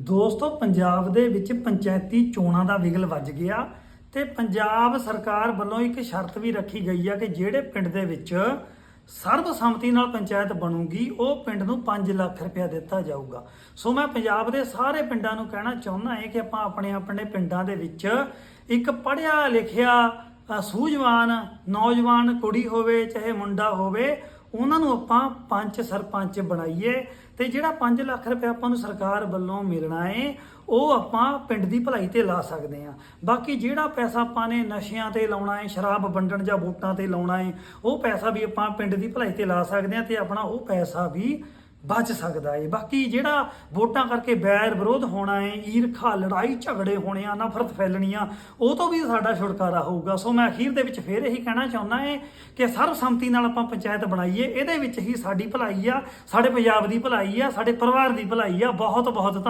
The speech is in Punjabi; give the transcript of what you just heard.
ਦੋਸਤੋ, ਪੰਜਾਬ ਦੇ ਵਿੱਚ ਪੰਚਾਇਤੀ ਚੋਣਾਂ ਦਾ ਵਿਗਲ ਵੱਜ ਗਿਆ ਤੇ ਪੰਜਾਬ ਸਰਕਾਰ ਵੱਲੋਂ ਇੱਕ ਸ਼ਰਤ ਵੀ ਰੱਖੀ ਗਈ ਆ ਕਿ ਜਿਹੜੇ ਪਿੰਡ ਦੇ ਵਿੱਚ ਸਰਬਸੰਮਤੀ ਨਾਲ ਪੰਚਾਇਤ ਬਣੂਗੀ, ਉਹ ਪਿੰਡ ਨੂੰ 5 ਲੱਖ ਰੁਪਇਆ ਦਿੱਤਾ ਜਾਊਗਾ। ਸੋ ਮੈਂ ਪੰਜਾਬ ਦੇ ਸਾਰੇ ਪਿੰਡਾਂ ਨੂੰ ਕਹਿਣਾ ਚਾਹੁੰਦਾ ਹਾਂ ਕਿ ਆਪਾਂ ਆਪਣੇ ਆਪਣੇ ਪਿੰਡਾਂ ਦੇ ਵਿੱਚ ਇੱਕ ਪੜ੍ਹਿਆ ਲਿਖਿਆ ਸੂਝਵਾਨ ਨੌਜਵਾਨ ਕੁੜੀ ਹੋਵੇ, ਚਾਹੇ ਮੁੰਡਾ ਹੋਵੇ, ਉਹਨਾਂ ਨੂੰ ਆਪਾਂ ਪੰਚ ਸਰਪੰਚ ਬਣਾਈਏ ਤੇ ਜਿਹੜਾ 5 ਲੱਖ ਰੁਪਏ ਆਪਾਂ ਨੂੰ ਸਰਕਾਰ ਵੱਲੋਂ ਮਿਲਣਾ ਏ, ਉਹ ਆਪਾਂ ਪਿੰਡ ਦੀ ਭਲਾਈ ਤੇ ਲਾ ਸਕਦੇ ਆ ਬਾਕੀ ਜਿਹੜਾ ਪੈਸਾ ਆਪਾਂ ਨੇ ਨਸ਼ਿਆਂ ਤੇ ਲਾਉਣਾ ਏ, ਸ਼ਰਾਬ ਵੰਡਣ ਜਾਂ ਵੋਟਾਂ ਤੇ ਲਾਉਣਾ ਏ, ਉਹ ਪੈਸਾ ਵੀ ਆਪਾਂ ਪਿੰਡ ਦੀ ਭਲਾਈ ਤੇ ਲਾ ਸਕਦੇ ਆ ਤੇ ਆਪਣਾ ਉਹ ਪੈਸਾ ਵੀ ਬਚ ਸਕਦਾ ਏ। ਬਾਕੀ ਜਿਹੜਾ ਵੋਟਾਂ ਕਰਕੇ ਬੈਰ ਵਿਰੋਧ ਹੋਣਾ ਏ, ਈਰਖਾ, ਲੜਾਈ ਝਗੜੇ ਹੋਣੇ ਆ, ਨਫ਼ਰਤ ਫੈਲਣੀਆਂ, ਉਹ ਤੋਂ ਵੀ ਸਾਡਾ ਛੁਟਕਾਰਾ ਹੋਊਗਾ। ਸੋ ਮੈਂ ਅਖੀਰ ਦੇ ਵਿੱਚ ਫੇਰ ਇਹੀ ਕਹਿਣਾ ਚਾਹੁੰਦਾ ਏ ਕਿ ਸਰਬਸੰਮਤੀ ਨਾਲ ਆਪਾਂ ਪੰਚਾਇਤ ਬਣਾਈਏ। ਇਹਦੇ ਵਿੱਚ ਹੀ ਸਾਡੀ ਭਲਾਈ ਆ, ਸਾਡੇ ਪੰਜਾਬ ਦੀ ਭਲਾਈ ਆ, ਸਾਡੇ ਪਰਿਵਾਰ ਦੀ ਭਲਾਈ ਆ। ਬਹੁਤ ਬਹੁਤ